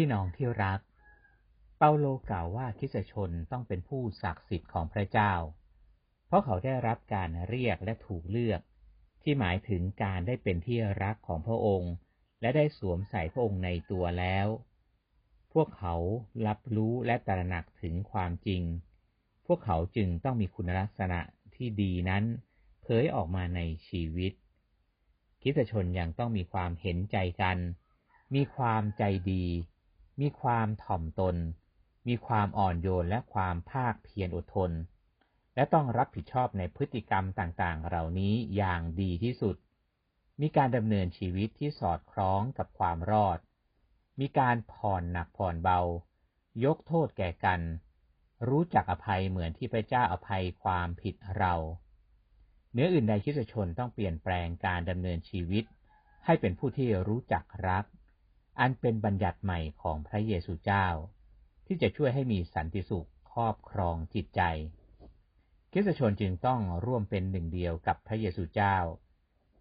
พี่น้องที่รัก เปาโลกล่าวว่าคริสชนต้องเป็นผู้ศักดิ์สิทธิ์ของพระเจ้า เพราะเขาได้รับการเรียกและถูกเลือก ที่หมายถึงการได้เป็นที่รักของพระองค์ และได้สวมใส่พระองค์ในตัวแล้ว พวกเขารับรู้และตระหนักถึงความจริง พวกเขาจึงต้องมีคุณลักษณะที่ดีนั้นเผยออกมาในชีวิตคริสชนยังต้องมีความเห็นใจกัน มีความใจดี มีความถ่อมตน มีความอ่อนโยนและความภาคเพียรอดทน และต้องรับผิดชอบในพฤติกรรมต่างๆ เหล่านี้อย่างดีที่สุด มีการดำเนินชีวิตที่สอดคล้องกับความรอด มีการผ่อนหนักผ่อนเบา ยกโทษแก่กัน รู้จักอภัยเหมือนที่พระเจ้าอภัยความผิดเราเนื้ออื่นใดคิดชนต้องเปลี่ยนแปลงการดำเนินชีวิต ให้เป็นผู้ที่รู้จักรัก อันเป็นบัญญัติใหม่ของพระเยซูเจ้า ที่จะช่วยให้มีสันติสุขครอบครองจิตใจคริสชนจึงต้องร่วมเป็นหนึ่งเดียวกับพระเยซูเจ้า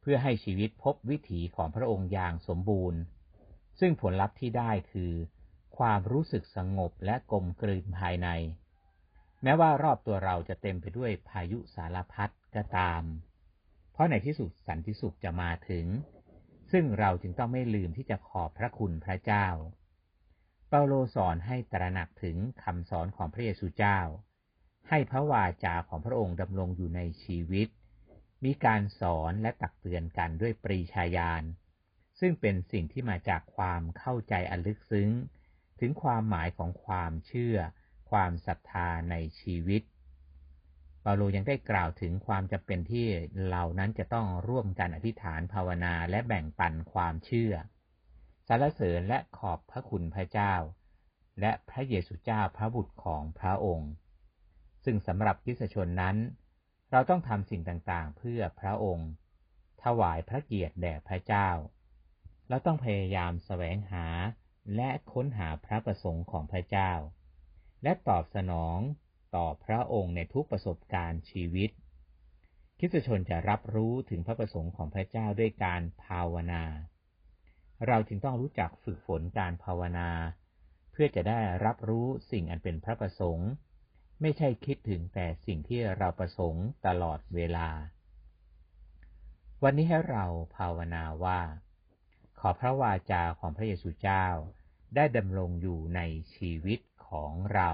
เพื่อให้ชีวิตพบวิถีของพระองค์อย่างสมบูรณ์ ซึ่งผลลัพธ์ที่ได้คือ ความรู้สึกสงบและกลมกลืนภายใน แม้ว่ารอบตัวเราจะเต็มไปด้วยพายุสารพัดก็ตาม เพราะในที่สุดสันติสุขจะมาถึง ซึ่งเราจึงต้องไม่ลืมที่จะขอบพระคุณพระเจ้า เปาโลสอนให้ตระหนักถึงคำสอนของพระเยซูเจ้า ให้พระวาจาของพระองค์ดำรงอยู่ในชีวิต มีการสอนและตักเตือนกันด้วยปรีชาญาณ ซึ่งเป็นสิ่งที่มาจากความเข้าใจอันลึกซึ้ง ถึงความหมายของความเชื่อ ความศรัทธาในชีวิต เปาโลยังได้กล่าวถึงความจำเป็นที่เรานั้นจะต้องร่วมกันอธิษฐานภาวนาและแบ่งปันความเชื่อสรรเสริญและขอบพระคุณพระเจ้า และพระเยซูเจ้าพระบุตรของพระองค์ ซึ่งสำหรับคริสชนนั้น เราต้องทำสิ่งต่างๆ เพื่อพระองค์ ถวายพระเกียรติแด่พระเจ้า เราต้องพยายามแสวงหาและค้นหาพระประสงค์ของพระเจ้า และตอบสนอง ต่อพระองค์ในทุกประสบการณ์ชีวิตคริสตชนจะรับรู้ถึงพระประสงค์ของพระเจ้าด้วยการภาวนา เราจึงต้องรู้จักฝึกฝนการภาวนา เพื่อจะได้รับรู้สิ่งอันเป็นพระประสงค์ ไม่ใช่คิดถึงแต่สิ่งที่เราประสงค์ตลอดเวลา วันนี้ให้เราภาวนาว่า ขอพระวาจาของพระเยซูเจ้าได้ดำรงอยู่ในชีวิตของเรา